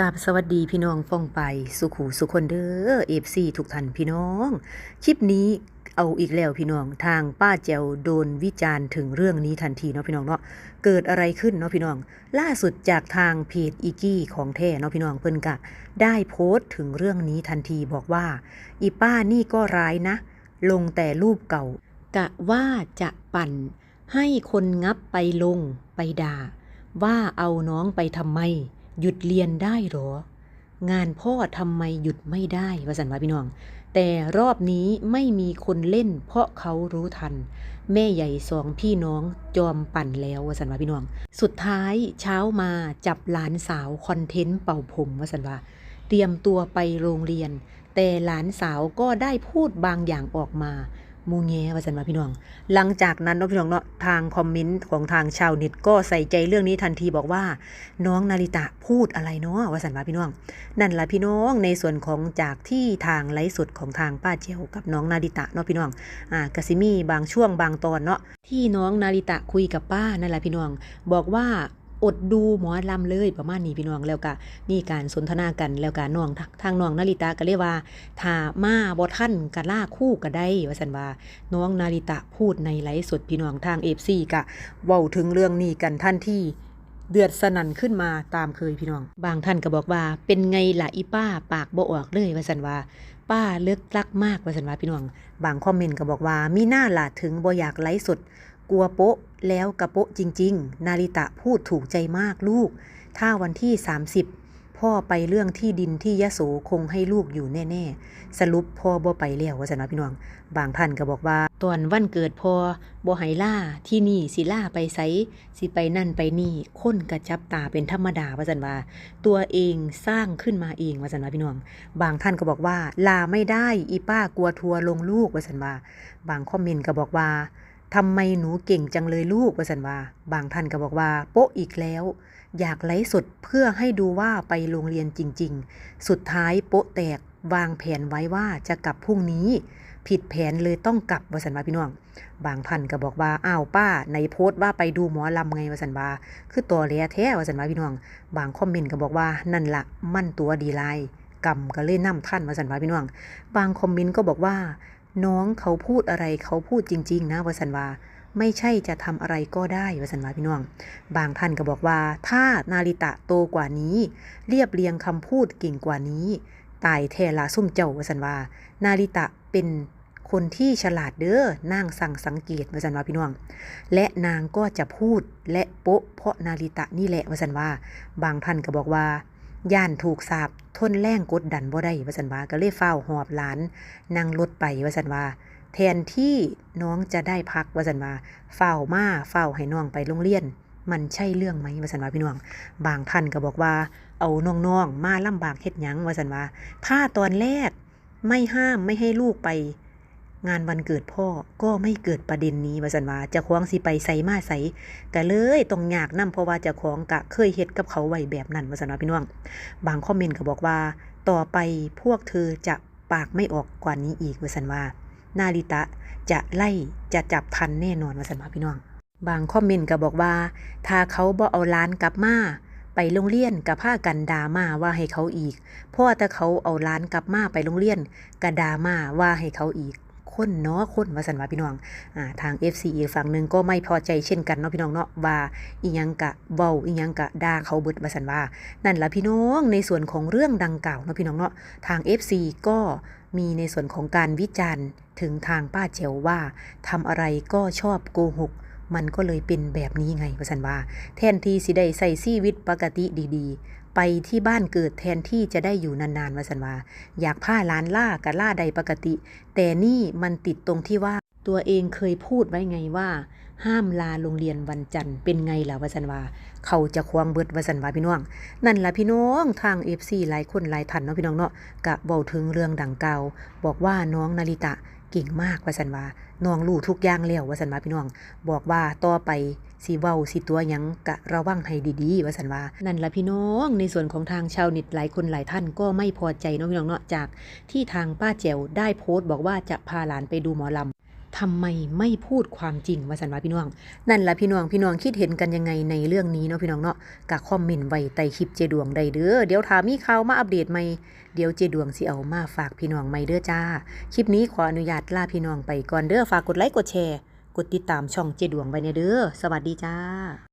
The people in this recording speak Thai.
กับสวัสดีพี่น้องป้องไปสุขูสุคนเด้อเอฟซีทุกท่านพี่น้อง คลิปนี้เอาอีกแล้วพี่น้องทางป้าแจวโดนวิจารณ์ถึงเรื่องนี้ทันทีเนาะพี่น้องเนาะเกิดอะไรขึ้นเนาะพี่น้อง ล่าสุดจากทางเพจอีกี้ของแท้เนาะพี่น้องเพิ่นกะ ได้โพสต์ถึงเรื่องนี้ทันทีบอกว่า อีป้านี่ก็ร้ายนะ ลงแต่รูปเก่ากะว่าจะปั่น ให้คนงับไปลงไปด่าว่าเอาน้องไปทำไม หยุดเรียนได้หรอ งานพ่อทำไมหยุดไม่ได้วสันว่าพี่น้อง แต่รอบนี้ไม่มีคนเล่น เพราะเขารู้ทัน แม่ใหญ่สองพี่น้องจอมปั่นแล้ววสันว่าพี่น้อง สุดท้ายเช้ามาจับหลานสาวคอนเทนต์เป่าผมวสันว่าเตรียมตัวไปโรงเรียน แต่หลานสาวก็ได้พูดบางอย่างออกมา มูแงว่าสันว่าพี่น้อง หลังจากนั้นเนาะพี่น้องเนาะทางคอมเมนต์ของทางชาวเน็ตก็ใส่ใจเรื่องนี้ทันทีบอกว่า น้องนาริตะพูดอะไรเนาะว่าสันว่าพี่น้อง นั่นละพี่น้องในส่วนของจากที่ทางไลฟ์สดของทางป้าเจียวกับน้องนาริตะเนาะพี่น้องอ่ากสิมีบางช่วงบางตอนเนาะที่น้องนาริตะคุยกับป้านั่นแหละพี่น้อง บอกว่า อดดูหมอลำเลยประมาณนี้พี่น้องแล้วก็มีการสนทนากันแล้วก็น้องทางน้องนาริตะก็เรียกว่าถ้ามาบ่ท่านก็ล่าคู่ก็ได้ว่าสันว่าน้องนาริตะพูดในไลฟ์สดพี่น้องทางเอฟซีกะเว้าถึงเรื่องนี้กันท่านที่เดือดสนั่นขึ้นมาตามเคยพี่น้อง บางท่านก็บอกว่า เป็นไงล่ะอีป้าปากบ่ออกเลยว่าสันว่า ป้าเลิกลักมากว่าสันว่าพี่น้อง บางคอมเมนต์ก็บอกว่ามีหน้าล่ะถึงบ่อยากไลฟ์สด กลัวโป๊ะแล้วกระโป๊ะจริง ๆ นาริตะพูดถูกใจมากลูก ถ้าวันที่ 30 พ่อไปเรื่องที่ดินที่ยะโสคงให้ลูกอยู่แน่ๆ สรุปพ่อบ่ไปแล้วว่าสันว่าพี่น้อง บางท่านก็บอกว่า ตอนวันเกิดพอบ่ให้ล่าที่นี่สิล่าไปไสสิไปนั่นไปนี่คนกระจับตาเป็นธรรมดาว่าสันว่า ตัวเองสร้างขึ้นมาเองว่าสันว่าพี่น้อง บางท่านก็บอกว่า ลาไม่ได้อีป้ากลัวทัวลงลูกว่าสันว่า บางคอมเมนต์ก็บอกว่า ทำไมหนูเก่งจังเลยลูกว่าสันว่า บางท่านก็บอกว่า โป๊ะอีกแล้ว อยากไลฟ์สดเพื่อให้ดูว่าไปโรงเรียนจริง ๆ สุดท้ายโป๊ะแตกวางแผนไว้ว่าจะกลับพรุ่งนี้ ผิดแผนเลยต้องกลับวสันวาพี่น้อง บางท่านก็บอกว่าอ้าวป้าในโพสต์ว่าไปดูหมอลำไงวสันวาคือตัวเลียแท้วสันวาพี่น้อง บางคอมเมนต์ก็บอกว่านั่นละมั่นตัวดีไลกรรมก็เลยนํท่านวสันวาพี่น้อง บางคอมเมนต์ก็บอกว่า น้องเขาพูดอะไรเขาพูดจริง ๆ นะวสันวาไม่ใช่จะทำอะไรก็ได้วสันวาพี่น้อง บางท่านก็บอกว่า ถ้านาริตะโตกว่านี้ เรียบเรียงคำพูดเก่งกว่านี้ ตายแทลาซุ่มเจ้าวสันวา นาริตะเป็นคนที่ฉลาดเด้อนางสั่งสังเกตวสันวาพี่น้อง และนางก็จะพูดและโป๊ะเพราะนาริตะนี่แหละวสันวา บางท่านก็บอกว่า ย่านถูกสาบทนแรงกดดันบ่ได้วสันวาก็เลยเฝ้าหอบหลานนั่งรถไปวสันวาแทนที่น้องจะได้พักวสันวาเฝ้ามาเฝ้าให้น้องไปโรงเรียน มันใช่เรื่องไหมวสันวาพี่น้อง บางท่านก็บอกว่า เอาน้องๆมาลำบากเฮ็ดหยังวสันวาถ้าตอนแรกไม่ห้ามไม่ให้ลูกไป งานวันเกิดพ่อก็ไม่เกิดประเด็นนี้วสันว่าจะคว้างสิไปใส่มาใส่ก็เลยต้องยากนํเพราะว่าจะคว้าของกะเคยเฮ็ดกับเขาไว้แบบนั้นวสันว่าพี่น้อง บางคอมเมนต์ก็บอกว่า ต่อไปพวกเธอจะปากไม่ออกกว่านี้อีกวสันว่านาริตะจะไล่จะจับทันแน่นอนวสันว่าพี่น้อง บางคอมเมนต์ก็บอกว่า ถ้าเขาบ่เอาล้านกลับมาไปโรงเรียนกับผ้ากันดามาว่าให้เขาอีกเพราะแต่เขาเอาล้านกลับมาไปโรงเรียนกะดามาว่าให้เขาอีก คนเนาะคนว่าสันว่าพี่น้องอ่าทาง FC อีกฝั่งหนึ่งก็ไม่พอใจเช่นกันเนาะพี่น้องเนาะว่าอีหยังกะเว้าอีหยังกะด่าเขาเบิดว่าสันว่านั่นละพี่น้องในส่วนของเรื่องดังกล่าวเนาะพี่น้องเนาะทาง FC ก็มีในส่วนของการวิจารณ์ถึงทางป้าเจียวว่าทำอะไรก็ชอบโกหกมันก็เลยเป็นแบบนี้ไงว่าสันว่า แทนที่สิได้ใส่ชีวิตปกติดีๆ ไปที่บ้านเกิดแทนที่จะได้อยู่นานๆวาสันว่าอยากผ้าล้านล่ากับล่าใดปกติ แต่นี่มันติดตรงที่ว่าตัวเองเคยพูดไว้ไงว่า ห้ามลาโรงเรียนวันจันทร์เป็นไงล่ะวสันวา เขาจะควงเบิดวสันวาพี่น้อง นั่นล่ะพี่น้องทาง FC หลายคนหลายท่านเนาะพี่น้องเนาะกะเว้าถึงเรื่องดังเก่าบอกว่าน้องนาริตะ เก่งมากว่าสันว่าน้องรู้ทุกอย่างแล้วว่าสันว่าพี่น้อง บอกว่าต่อไปสีเว้าสีตัวยังกะระวังให้ดีๆว่าสันว่านั่นละพี่น้องในส่วนของทางชาวเน็ตหลายคนหลายท่านก็ไม่พอใจเนาะพี่น้องเนาะจาก ที่ทางป้าแจวได้โพสต์บอกว่าจะพาหลานไปดูหมอลำ ทำไมไม่พูดความจริงว่าสันว่าพี่น้อง นั่นละพี่น้องพี่น้องคิดเห็นกันยังไงในเรื่องนี้เนาะพี่น้องเนาะกะคอมเมนต์ไว้ใต้คลิปเจดวงได้เด้อเดี๋ยวถามมีข่าวมาอัปเดตใหม่เดี๋ยวเจดวงสิเอามาฝากพี่น้องใหม่เด้อจ้า คลิปนี้ขออนุญาตลาพี่น้องไปก่อนเด้อฝากกดไลค์กดแชร์ กดติดตามช่องเจดวงไว้เนี่ยเด้อสวัสดีจ้า